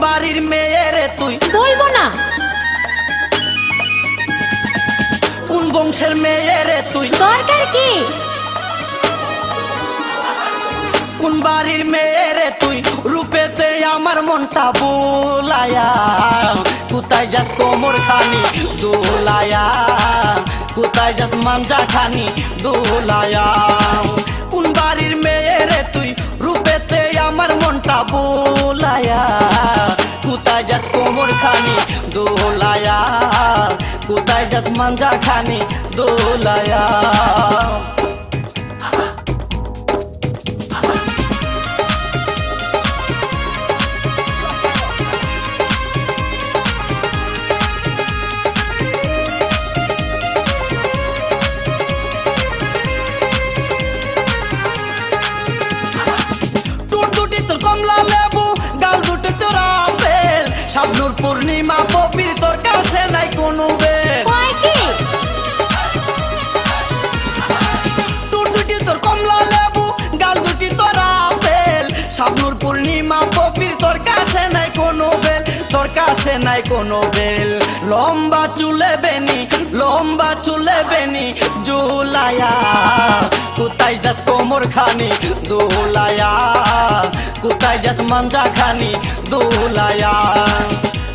বাড়ির মেয়ে রে তুই। বলব না। কোন বংশের মেয়ে রে তুই? দরকার কি? কোন বাড়ির মেয়ে রে তুই? রূপেতে আমার মনটা বোলায়া। কোথায় যাস কোমর খানি? দোলায়া। কোথায় যাস মাঞ্জা খানি? দোলায়া। কোমর খানি দোলায়া কোথায় যাস মাঞ্জা খানি পূর্ণিমা পবির তোর কাছে নাই কোনো কি? টুট দুটি তোর কমলা লেবু গাল দুটি তোর আপেল। শাবনুর পূর্ণিমা পবির তোর কাছে নাই কোনো বেল তোর কাছে নাই কোনো বেল। লম্বা চুলে বেনি লম্বা চুলে বেনি জুলায়া কোথায় যাস কোমর খানি দোলায়া? কোথায় যাস মাঞ্জা খানি দোলায়া?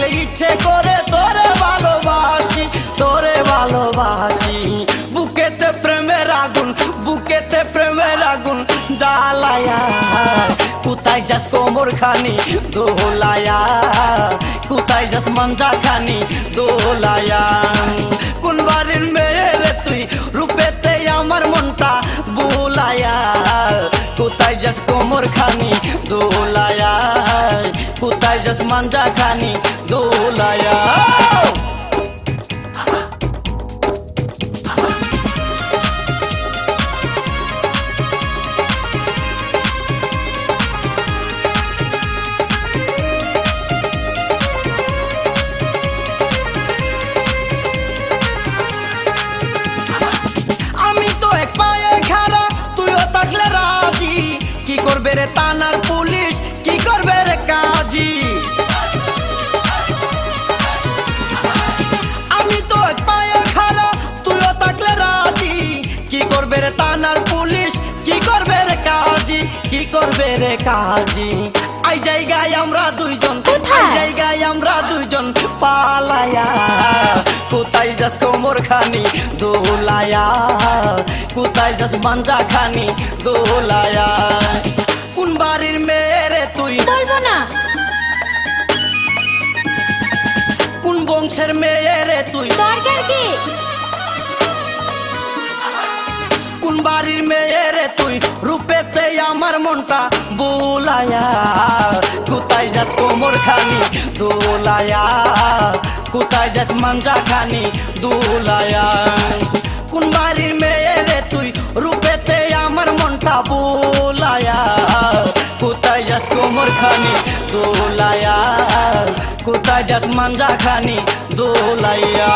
দেখলে ইচ্ছে করে তোরে ভালোবাসি তোরে ভালোবাসি। বুকেতে প্রেমের আগুন, বুকেতে প্রেমের আগুন জ্বালায়া। কোথায় যাস কোমর খানি দোলায়া কোথায় যাস মঞ্জা খানি দোলায়া কোন বাড়ির মেয়ে তুই? রূপেতে আমার মনটা বুলায়া। কোথায় যাস কোমর খানি দোলায় কোথায় যাস মাঞ্জা খানি দোলায়া করবে রে তানার পুলিশ? কি করবে রে কাজী? আমি তো এক পায়ে খাড়া তুইও থাকলে রাজি। কি করবে রে তানার পুলিশ? কি করবে রে কাজী? কি করবে রে কাজী? আই জায়গায় আমরা দুইজন কোথায়? জায়গায় আমরা দুইজন পালায়া। কোথায় যাস কোমর খানি দোলায়া? কোথায় যাস মাঞ্জা খানি দোলায়া। কোন বাড়ির মেয়ে রে তুই? বলব না। কোন বংশের মেয়ে রে তুই? দরকার কি? কোন বাড়ির মেয়ে রে তুই? রূপেতে আমার মনটা বোলায়া। কোথায় যাস কোমর খানি দোলায়া। কোথায় যাস মাঞ্জা খানি দোলায়া। কোন বাড়ির মেয়ে বোলায়া কোথায় যাস কোমর খানি দোলায়া কোথায় যাস মাঞ্জা খানি দোলাইয়া